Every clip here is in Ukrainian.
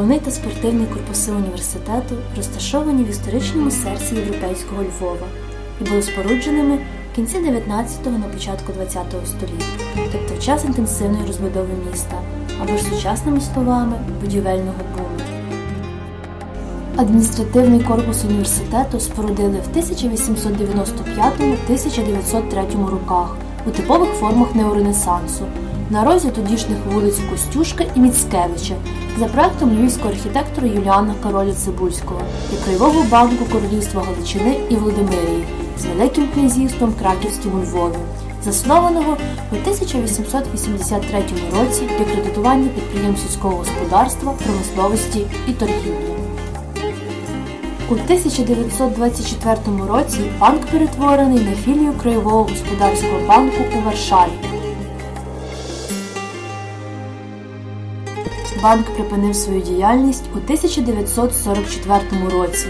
Головний та спортивний корпуси університету розташовані в історичному серці європейського Львова і були спорудженими в кінці 19-го на початку 20-го століття, тобто в час інтенсивної розбудови міста, або ж сучасними словами будівельного буму. Адміністративний корпус університету спорудили в 1895-1903 роках у типових формах неоренесансу на розі тодішніх вулиць Костюшка і Міцкевича за проектом львівського архітектора Юліана Кароля Цибульського і Краєвого банку Королівства Галичини і Володимирії з Великим князівством Краківським у Львові, заснованого у 1883 році для кредитування підприємств сільського господарства, промисловості і торгівлі. У 1924 році банк перетворений на філію Краєвого господарського банку у Варшаві. Банк припинив свою діяльність у 1944 році.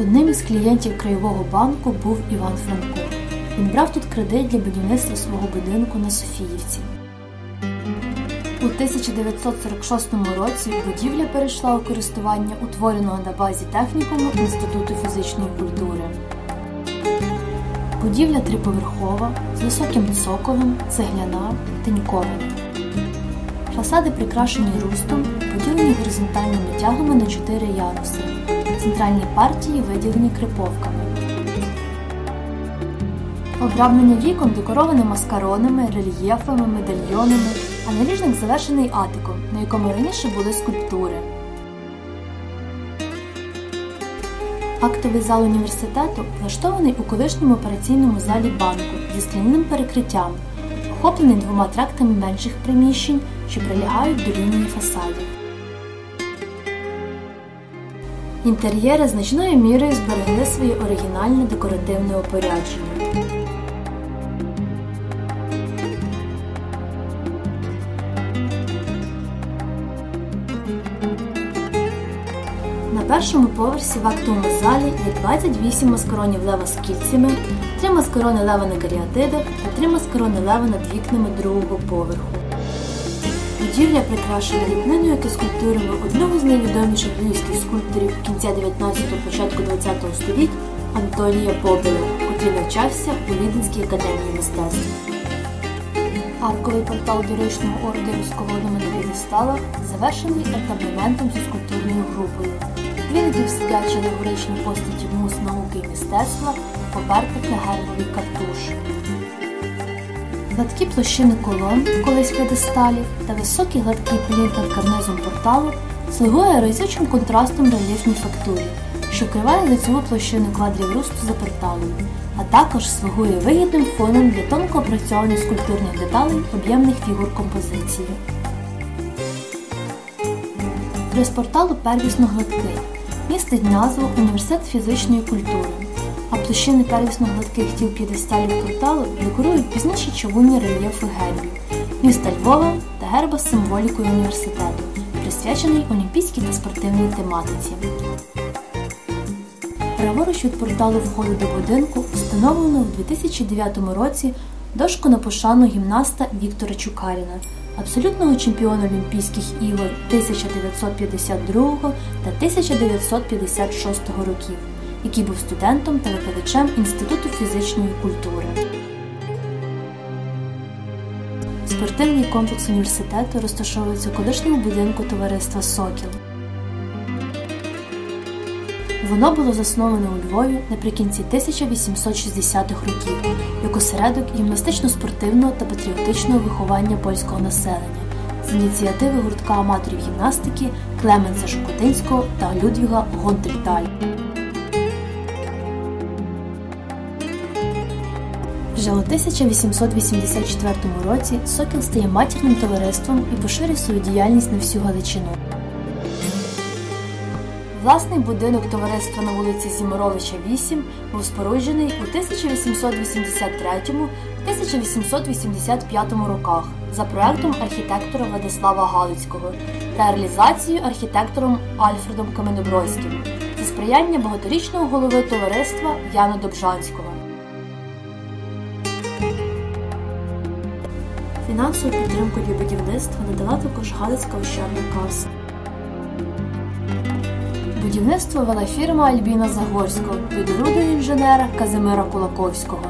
Одним із клієнтів Краєвого банку був Іван Франко. Він брав тут кредит для будівництва свого будинку на Софіївці. У 1946 році будівля перейшла у користування утвореного на базі технікуму Інституту фізичної культури. Будівля триповерхова з високим цоколем, цегляна, тинькована. Фасади прикрашені рустом, поділені горизонтальними тягами на чотири яруси. Центральні партії виділені криповками. Обрамлення вікон декороване маскаронами, рельєфами, медальйонами, а наліжник завершений атиком, на якому раніше були скульптури. Актовий зал університету влаштований у колишньому операційному залі банку зі скляним перекриттям, охоплений двома трактами менших приміщень, що прилягають до лінії фасадів. Інтер'єри значною мірою зберегли своє оригінальне декоративне опорядження. На першому поверсі в актовому залі є 28 маскаронів лева з кільцями, 3 маскарони лева на каріатидах та 3 маскарони лева над вікнами другого поверху. Будівля прикрашена ліпниною та скульптурами одного з найвідоміших львівських скульпторів кінця 19-го, початку 20-го століть Антонія Бобеля, котрий навчався у Віденській академії мистецтв. Арковий портал доричного ордеру з колонами на п'єдесталах завершений ентаблементом зі скульптурною групою. Він Вінків сидячі алегоричні постаті мус науки і мистецтва, попертих на гербовий картуш. Гладкі площини колон, колись п'єдесталів, та високий гладкий плінт над карнизом порталу слугує разючим контрастом рельєфній фактурі, що вкриває лицеву площину квадрів русту за порталом, а також слугує вигідним фоном для тонко опрацьованих скульптурних деталей об'ємних фігур композиції. Без порталу первісно гладкий, містить назву Університет фізичної культури, а площини первісно гладких тіл п'єдесталів порталу декорують пізніші човунні рельєфи гербів, міста Львова та герба з символікою університету, присвячений олімпійській та спортивній тематиці. Праворуч від порталу входу до будинку встановлено у 2009 році дошку на пошану гімнаста Віктора Чукаріна, абсолютного чемпіона Олімпійських ігор 1952 та 1956 років, який був студентом та викладачем Інституту фізичної культури. Спортивний комплекс університету розташовується у колишньому будинку товариства Сокіл. Воно було засноване у Львові наприкінці 1860-х років як осередок гімнастично-спортивного та патріотичного виховання польського населення з ініціативи гуртка аматорів гімнастики Клеменса Жукотинського та Людвіга Гонтельталь. Вже у 1884 році Сокіл стає матірним товариством і поширює свою діяльність на всю Галичину. Власний будинок товариства на вулиці Зіморовича, 8 був споруджений у 1883-1885 роках за проектом архітектора Владислава Галицького та реалізацією архітектором Альфредом Каменобройським за сприяння багаторічного голови товариства Яна Добжанського. Фінансову підтримку для будівництва надала також Галицька ощадна каса. Будівництво вела фірма Альбіна Загорського під орудою інженера Казимира Кулаковського.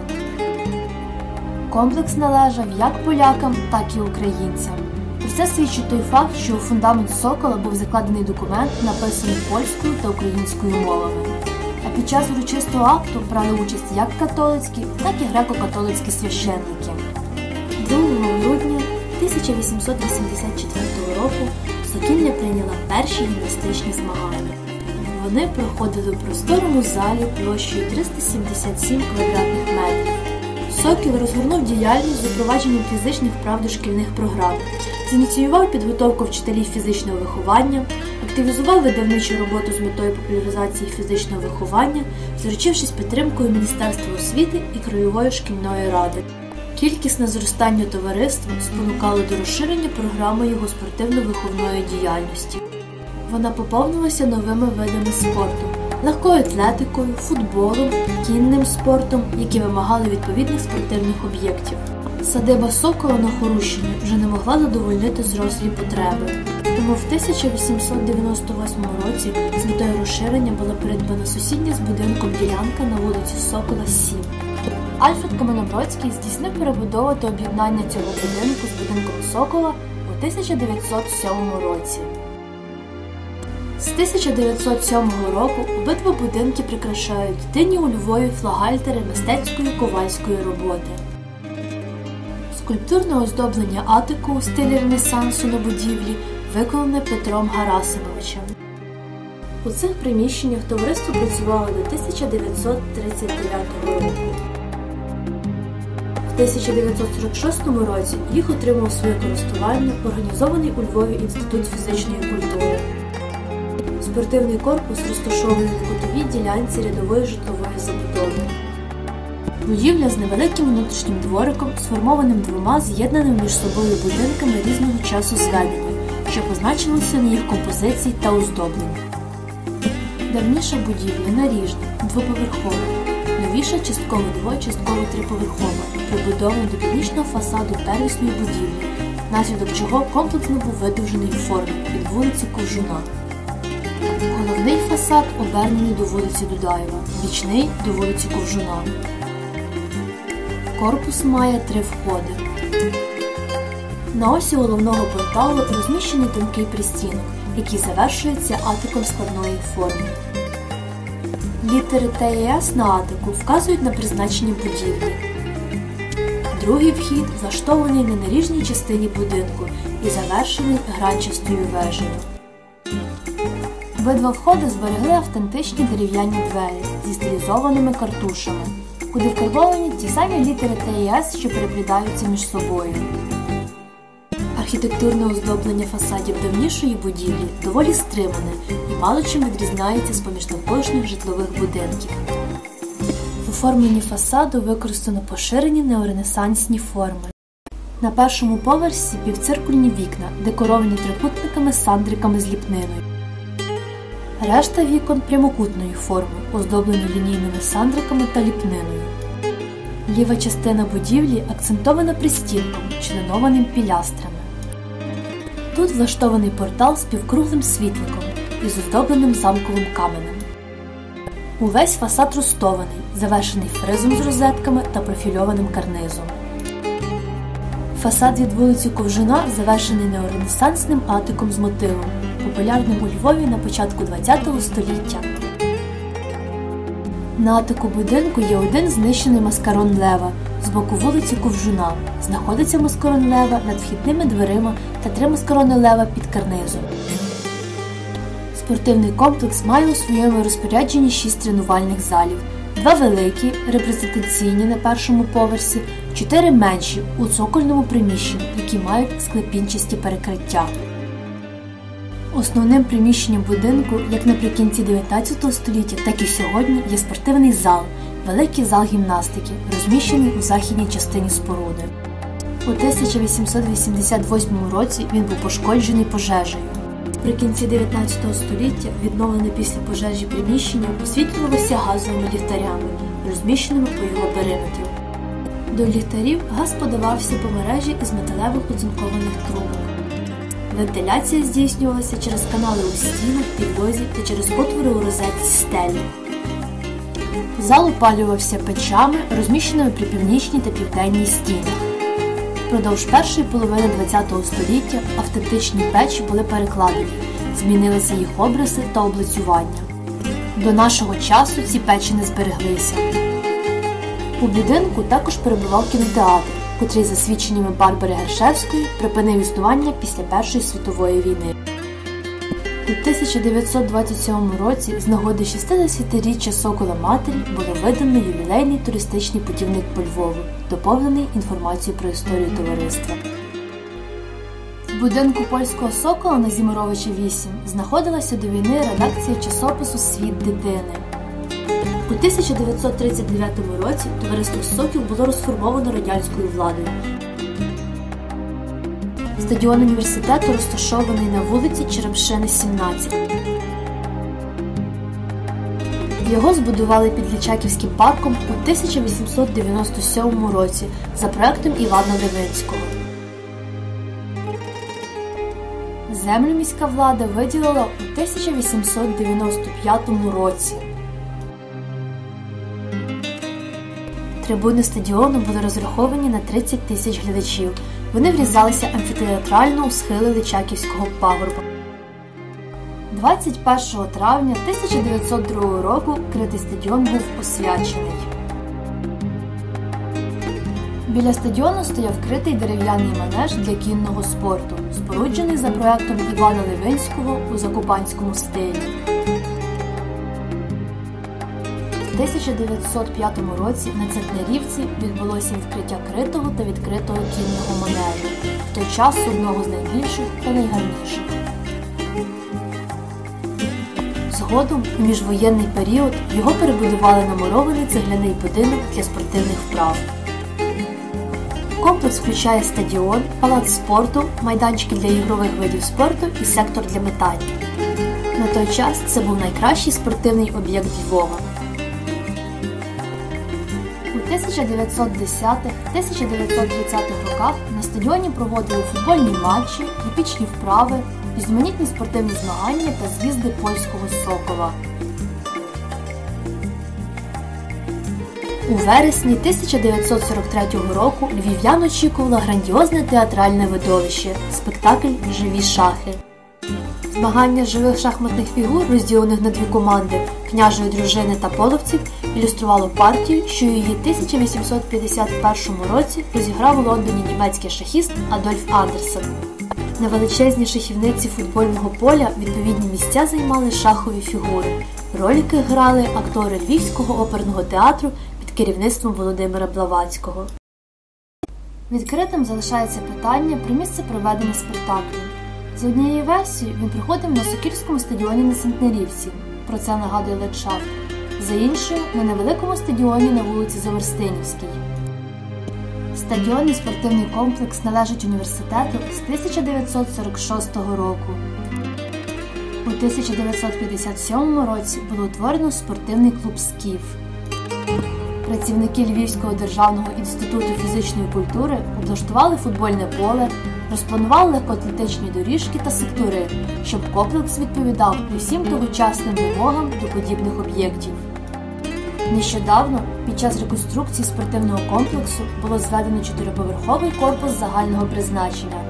Комплекс належав як полякам, так і українцям. Про це свідчить той факт, що у фундамент сокола був закладений документ, написаний польською та українською мовами. А під час урочистого акту брали участь як католицькі, так і греко-католицькі священники. 2 1884 року Сокільня прийняла перші гімнастичні змагання. Вони проходили в просторому залі площею 377 квадратних метрів. Сокіл розгорнув діяльність з запровадженням фізичних вправ дошкільних програм, зініціював підготовку вчителів фізичного виховання, активізував видавничу роботу з метою популяризації фізичного виховання, заручившись підтримкою Міністерства освіти і Краєвої шкільної ради. Кількісне зростання товариства спонукало до розширення програми його спортивно-виховної діяльності. Вона поповнилася новими видами спорту, легкою атлетикою, футболом, кінним спортом, які вимагали відповідних спортивних об'єктів. Садиба Сокола на Хорущині вже не могла задовольнити зрослі потреби. Тому в 1898 році з метою розширення була придбана сусідня з будинком ділянка на вулиці Сокола 7. Альфред Каменобродський здійснив перебудову та об'єднання цього будинку з будинком Сокола у 1907 році. З 1907 року обидва будинки прикрашають дитині у Львові флагальтери мистецької ковальської роботи. Скульптурне оздоблення атику у стилі Ренесансу на будівлі виконане Петром Гарасимовичем. У цих приміщеннях товариство працювало до 1939 року. В 1946 році їх отримав своє користування організований у Львові Інститут фізичної культури. Спортивний корпус розташований на кутовій ділянці рядової житлової забудови. Будівля з невеликим внутрішнім двориком, сформованим двома з'єднаними між собою будинками різного часу зведення, що позначилося на їх композиції та оздобленні. Давніша будівля наріжна, двоповерхова, новіша частково дво, частково триповерхова, прибудована до північного фасаду первісної будівлі, внаслідок чого комплекс не був видовжений в формі від вулиці Ковжуна. Головний фасад обернений до вулиці Дудаєва, бічний до вулиці Ковжуна. Корпус має три входи. На осі головного порталу розміщений тонкий пристінок, який завершується атиком складної форми. Літери Т і С на атику вказують на призначення будівлі. Другий вхід влаштований на наріжній частині будинку і завершений гранчастою вежею. Обидва входи зберегли автентичні дерев'яні двері зі стилізованими картушами, куди вкарбовані ті самі літери Т що переплітаються між собою. Архітектурне оздоблення фасадів давнішої будівлі доволі стримане і мало чим відрізняється з поміж навколишніх житлових будинків. В оформленні фасаду використано поширені неоренесансні форми. На першому поверсі півциркульні вікна, декоровані трикутниками сандриками з ліпниною. Решта вікон прямокутної форми, оздоблені лінійними сандриками та ліпниною. Ліва частина будівлі акцентована пристінком, членованим пілястрами. Тут влаштований портал з півкруглим світликом із оздобленим замковим каменем. Увесь фасад рустований, завершений фризом з розетками та профільованим карнизом. Фасад від вулиці Ковжина завершений неоренесансним атиком з мотивом, популярним у Львові на початку ХХ століття. На атику будинку є один знищений маскарон Лева з боку вулиці Ковжуна. Знаходиться маскарон Лева над вхідними дверима та три маскарони Лева під карнизом. Спортивний комплекс має у своєму розпорядженні шість тренувальних залів, два великі, репрезентаційні на першому поверсі, чотири менші у цокольному приміщенні, які мають склепінчасті перекриття. Основним приміщенням будинку, як наприкінці 19 століття, так і сьогодні, є спортивний зал, великий зал гімнастики, розміщений у західній частині споруди. У 1888 році він був пошкоджений пожежею. При кінці 19 століття відновлене після пожежі приміщення освітлювалося газовими ліхтарями, розміщеними по його периметру. До ліхтарів газ подавався по мережі із металевих оцинкованих трубок. Вентиляція здійснювалася через канали у стінах, підлозі та через отвори у розетці стелі. Зал опалювався печами, розміщеними при північній та південній стінах. Впродовж першої половини ХХ століття автентичні печі були перекладені, змінилися їх образи та облицювання. До нашого часу ці печі не збереглися. У будинку також перебував кінотеатр, котрий, за свідченнями Барбари Гершевської, припинив існування після Першої світової війни. У 1927 році з нагоди 60-річчя Сокола Матері було видано ювілейний туристичний путівник по Львову, доповнений інформацією про історію товариства. В будинку польського сокола на Зімуровича 8 знаходилася до війни редакція часопису Світ дитини. У 1939 році товариство Сокіл було розформовано радянською владою. Стадіон університету розташований на вулиці Черемшини, 17. Його збудували під Лічаківським парком у 1897 році за проектом Івана Левинського. Землю міська влада виділила у 1895 році. Трибуни стадіону були розраховані на 30 тисяч глядачів. Вони врізалися амфітеатрально у схили Личаківського пагорба. 21 травня 1902 року критий стадіон був освячений. Біля стадіону стояв критий дерев'яний манеж для кінного спорту, споруджений за проектом Івана Левинського у закупанському стилі. 1905 році на Центнерівці відбулося відкриття критого та відкритого кінного манежу, в той час одного з найбільших та найгарніших. Згодом, у міжвоєнний період, його перебудували на мурований цегляний будинок для спортивних вправ. Комплекс включає стадіон, палац спорту, майданчики для ігрових видів спорту і сектор для метання. На той час це був найкращий спортивний об'єкт Львова. У 1910-1930-х роках на стадіоні проводили футбольні матчі, епічні вправи, різноманітні спортивні змагання та з'їзди польського Сокола. У вересні 1943 року львів'ян очікувало грандіозне театральне видовище спектакль Живі шахи. Змагання живих шахматних фігур, розділених на дві команди княжої дружини та половців, ілюструвало партію, що її 1851 році розіграв у Лондоні німецький шахіст Адольф Андерсен. На величезній шахівниці футбольного поля відповідні місця займали шахові фігури. Яких грали актори Львівського оперного театру під керівництвом Володимира Блаватського. Відкритим залишається питання про місце проведення спектаклю. За однією версією, він проходив на Сокільському стадіоні на Сентнерівці. Про це нагадує ландшафт. За іншою, на невеликому стадіоні на вулиці Заверстинівській. Стадіонний спортивний комплекс належить університету з 1946 року. У 1957 році було утворено спортивний клуб Скіф. Працівники Львівського державного інституту фізичної культури облаштували футбольне поле, розпланували легкоатлетичні доріжки та сектори, щоб комплекс відповідав усім тогочасним вимогам до подібних об'єктів. Нещодавно, під час реконструкції спортивного комплексу, було зведено чотириповерховий корпус загального призначення.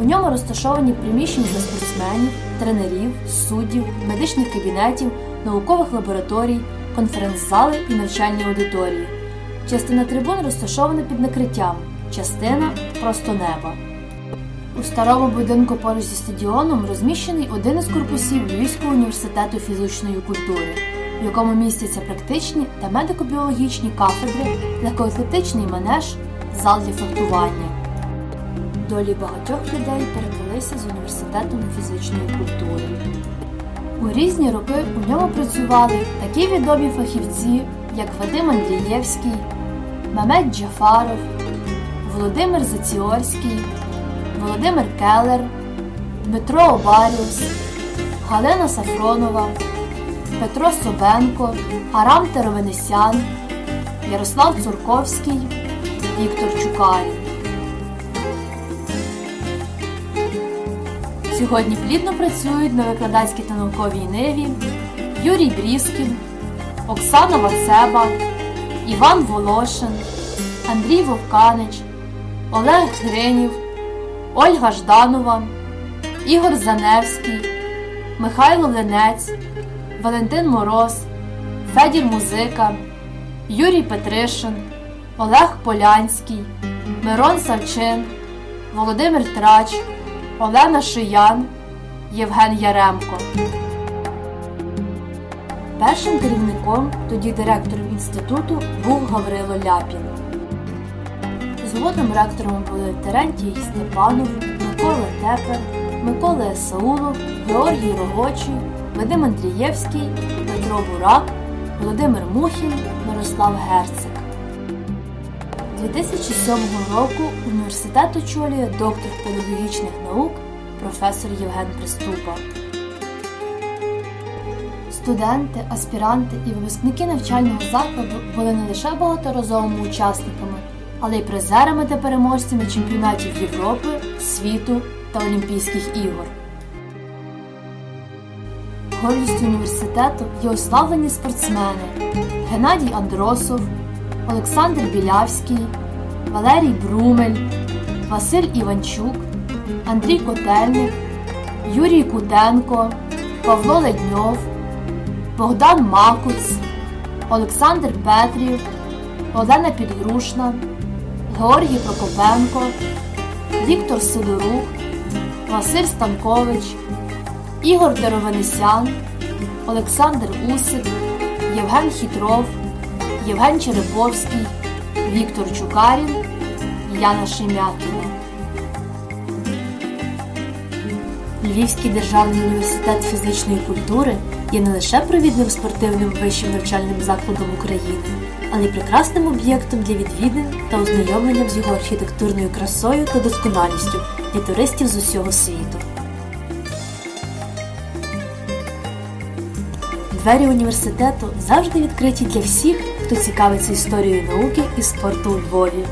У ньому розташовані приміщення для спортсменів, тренерів, суддів, медичних кабінетів, наукових лабораторій, конференц-зали і навчальні аудиторії. Частина трибун розташована під накриттям, частина просто неба. У старому будинку поруч зі стадіоном розміщений один із корпусів Львівського університету фізичної культури, в якому містяться практичні та медико-біологічні кафедри, легкоатлетичний манеж, зал для фехтування. Долі багатьох людей переплилися з університетом фізичної культури. У різні роки у ньому працювали такі відомі фахівці, як Вадим Андрієвський, Мемет Джафаров, Володимир Заціорський, Володимир Келер, Дмитро Обаріус, Галина Сафронова, Петро Собенко, Арам Теровенесян, Ярослав Цурковський, Віктор Чукарін. Сьогодні плідно працюють на викладацькій та науковій ниві Юрій Бріскін, Оксана Вацеба, Іван Волошин, Андрій Вовканич, Олег Гринів, Ольга Жданова, Ігор Заневський, Михайло Ленець, Валентин Мороз, Федір Музика, Юрій Петришин, Олег Полянський, Мирон Савчин, Володимир Трач, Олена Шиян, Євген Яремко. Першим керівником, тоді директором інституту, був Гаврило Ляпін. Згодом ректором були Терентій Степанов, Микола Тепер, Микола Есаулов, Георгій Рогочий, Вадим Андрієвський, Петро Бурак, Володимир Мухін, Мирослав Герцик. 2007 року університет очолює доктор педагогічних наук професор Євген Приступа. Студенти, аспіранти і випускники навчального закладу були не лише багаторазовими учасниками, але й призерами та переможцями чемпіонатів Європи, світу та Олімпійських ігор. Гордістю університету є ославлені спортсмени Геннадій Андросов, Олександр Білявський, Валерій Брумель, Василь Іванчук, Андрій Котельник, Юрій Кутенко, Павло Ледньов, Богдан Макуц, Олександр Петрів, Олена Підгрушна, Георгій Прокопенко, Віктор Сидорук, Василь Станкович, Ігор Дерованесян, Олександр Усик, Євген Хітров, Євген Череповський, Віктор Чукарін, Яна Шемякіна. Львівський державний університет фізичної культури є не лише провідним спортивним вищим навчальним закладом України, але й прекрасним об'єктом для відвідин та ознайомлення з його архітектурною красою та досконалістю для туристів з усього світу. Двері університету завжди відкриті для всіх, хто цікавиться історією науки і спорту у Львові.